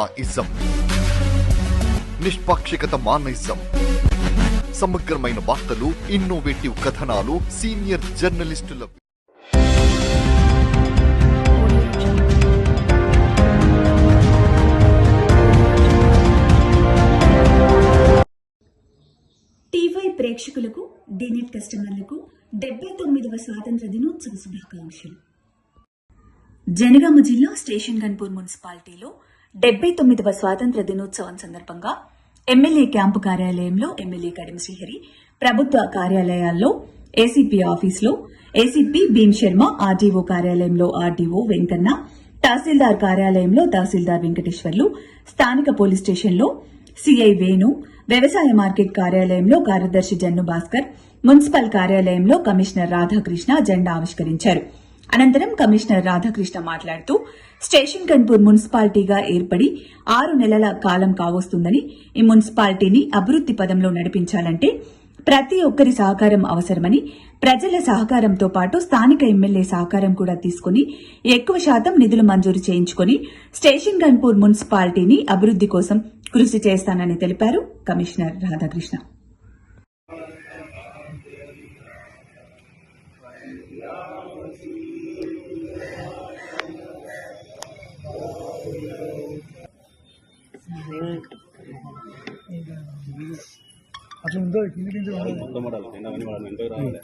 Ism. నిష్పాక్షికత మానయిజం సమగ్రమైన వార్తలు innovative కథనాలు సీనియర్ జర్నలిస్టుల టీవై ప్రేక్షకులకు డినెట్ కస్టమర్లకు డెబ్బై తొమ్మిదవ స్వాతంత్ర దినోత్సవ శుభాకాంక్షలు. జనగామ జిల్లా స్టేషన్ గన్పూర్ మున్సిపాలిటీలో డెబ్బై తొమ్మిదవ స్వాతంత్ర దినోత్సవం సందర్భంగా ఎమ్మెల్యే క్యాంపు కార్యాలయంలో ఎమ్మెల్యే కడిమ శ్రీహరి ప్రభుత్వ కార్యాలయాల్లో ఏసీపీ ఆఫీసులో ఏసీపీ భీమ్ శర్మ ఆర్డీఓ కార్యాలయంలో ఆర్డీఓ వెంకన్న తహసీల్దార్ కార్యాలయంలో తహసీల్దార్ వెంకటేశ్వర్లు స్థానిక పోలీస్ స్టేషన్లో సిఐ వేణు వ్యవసాయ మార్కెట్ కార్యాలయంలో కార్యదర్శి జన్ను భాస్కర్ మున్సిపల్ కార్యాలయంలో కమిషనర్ రాధాకృష్ణ జెండా ఆవిష్కరించారు. అనంతరం కమిషనర్ రాధాకృష్ణ మాట్లాడుతూ స్టేషన్ కన్పూర్ మున్సిపాలిటీగా ఏర్పడి ఆరు నెలల కాలం కావస్తుందని ఈ మున్సిపాలిటీని అభివృద్ది పదంలో నడిపించాలంటే ప్రతి ఒక్కరి సహకారం అవసరమని ప్రజల సహకారంతో పాటు స్థానిక ఎమ్మెల్యే సహకారం కూడా తీసుకుని ఎక్కువ శాతం నిధులు మంజూరు చేయించుకుని స్టేషన్ గన్పూర్ మున్సిపాలిటీని అభివృద్ది కోసం కృషి చేస్తానని తెలిపారు కమిషనర్ రాధాకృష్ణ. అట్లా ఉందో కింది కింది ఉండదు మొత్తం మోడల్ కింద అన్ని మోడల్ ఎంతకు రావాలి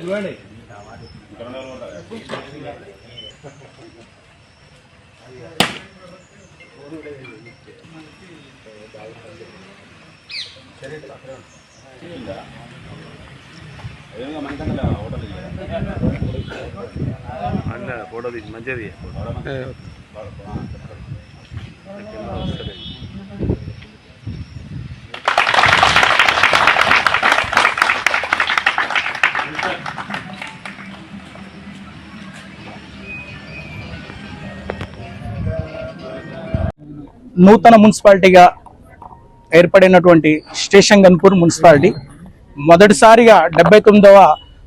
చూడండి ಅಲ್ಲ ಫೋಟೋ ಮಂಜರಿ ಸರಿ నూతన మున్సిపాలిటీగా ఏర్పడినటువంటి స్టేషన్ గన్పూర్ మున్సిపాలిటీ. మొదటిసారిగా డెబ్బై తొమ్మిదవ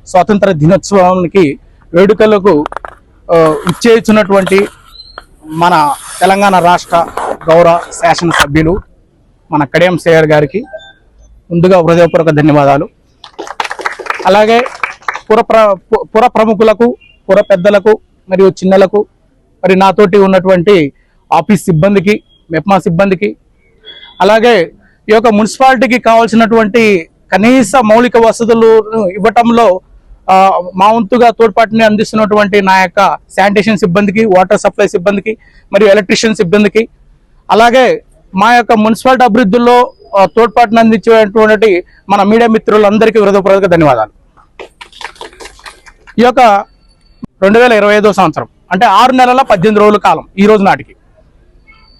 స్వాతంత్ర దినోత్సవానికి వేడుకలకు ఆ, ఇచ్చేస్తున్నటువంటి మన తెలంగాణ రాష్ట్ర గౌరవ శాసనసభ్యులు మన కడియం శేఖర్ గారికి ముందుగా హృదయపూర్వక ధన్యవాదాలు. అలాగే పుర పుర ప్రముఖులకు పుర పెద్దలకు మరియు చిన్నలకు మరి నాతోటి ఉన్నటువంటి ఆఫీస్ సిబ్బందికి మెప్మా సిబ్బందికి. అలాగే ఈ యొక్క మున్సిపాలిటీకి కావాల్సినటువంటి కనీస మౌలిక వసతులు ఇవ్వటంలో మా వంతుగా తోడ్పాటుని అందిస్తున్నటువంటి నా యొక్క శానిటేషన్ సిబ్బందికి వాటర్ సప్లై సిబ్బందికి మరియు ఎలక్ట్రీషియన్ సిబ్బందికి. అలాగే మా యొక్క మున్సిపాలిటీ అభివృద్ధిలో ఆ, తోడ్పాటును అందించేటువంటి మన మీడియా మిత్రులందరికీ హృదయపూర్వక ధన్యవాదాలు. ఈ యొక్క రెండు వేల ఇరవై సంవత్సరం అంటే ఆరు నెలల పద్దెనిమిది రోజుల కాలం ఈ రోజు నాటికి.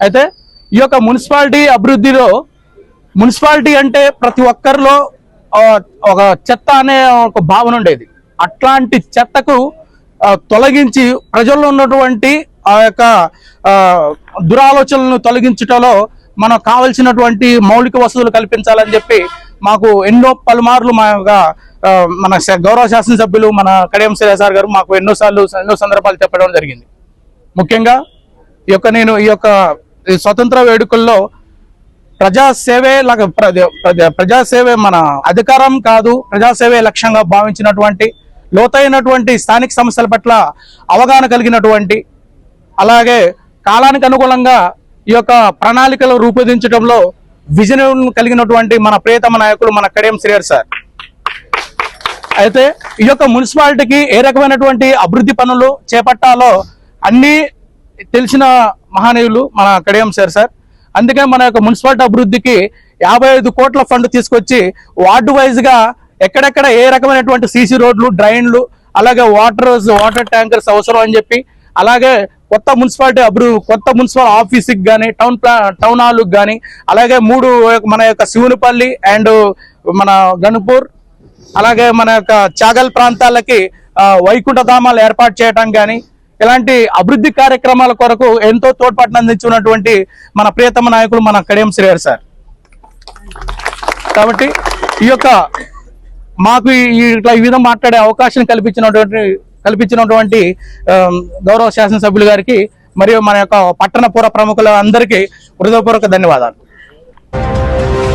అయితే ఈ యొక్క మున్సిపాలిటీ అభివృద్ధిలో మున్సిపాలిటీ అంటే ప్రతి ఒక్కరిలో ఒక చెత్త అనే ఒక భావన ఉండేది. అట్లాంటి చెత్తకు తొలగించి ప్రజల్లో ఉన్నటువంటి ఆ యొక్క దురాలోచనలను తొలగించటంలో మనకు కావలసినటువంటి మౌలిక వసతులు కల్పించాలని చెప్పి మాకు ఎన్నో పలుమార్లు మా యొక్క మన శ- గౌరవ శాసనసభ్యులు మన కడియం సార్ గారు మాకు ఎన్నోసార్లు ఎన్నో సందర్భాలు చెప్పడం జరిగింది. ముఖ్యంగా ఈ యొక్క నేను ఈ యొక్క ఈ స్వతంత్ర వేడుకల్లో ప్రజాసేవే ప్రజ- ప్రజాసేవే మన అధికారం కాదు ప్రజాసేవే లక్ష్యంగా భావించినటువంటి లోతైనటువంటి స్థానిక సమస్యల పట్ల అవగాహన కలిగినటువంటి అలాగే కాలానికి అనుగుణంగా ఈ యొక్క ప్రణాళికలు రూపొందించడంలో విజన్ కలిగినటువంటి మన ప్రియతమ నాయకులు మన కడియం శ్రీహర్ సార్. అయితే ఈ యొక్క మున్సిపాలిటీకి ఏ రకమైనటువంటి అభివృద్ధి పనులు చేపట్టాలో అన్ని తెలిసిన మహానీయులు మన కడియం సార్ సార్. అందుకే మన యొక్క మున్సిపాలిటీ అభివృద్ధికి యాభై ఐదు కోట్ల ఫండ్ తీసుకొచ్చి వార్డు వైజ్గా ఎక్కడెక్కడ ఏ రకమైనటువంటి సీసీ రోడ్లు డ్రైన్లు అలాగే వాటర్ వాటర్ ట్యాంకర్స్ అవసరం అని చెప్పి అలాగే కొత్త మున్సిపాలిటీ అభివృద్ధి కొత్త మున్సిపల్ ఆఫీస్కి కానీ టౌన్ ప్లా టౌన్ హాల్కి కానీ అలాగే మూడు మన యొక్క శివునిపల్లి అండ్ మన గణపూర్ అలాగే మన యొక్క చాగల్ ప్రాంతాలకి వైకుంఠధామాలు ఏర్పాటు చేయడం కానీ ఇలాంటి అభివృద్ధి కార్యక్రమాల కొరకు ఎంతో తోడ్పాటును అందించున్నటువంటి మన ప్రియతమ నాయకులు మన కడియం శ్రీహరి సార్. కాబట్టి ఈ యొక్క మాకు ఈ ఇట్లా ఈ విధంగా మాట్లాడే అవకాశం కల్పించినటువంటి కల్పించినటువంటి గౌరవ శాసనసభ్యులు గారికి మరియు మన యొక్క పట్టణ పుర ప్రముఖుల అందరికీ హృదయపూర్వక ధన్యవాదాలు.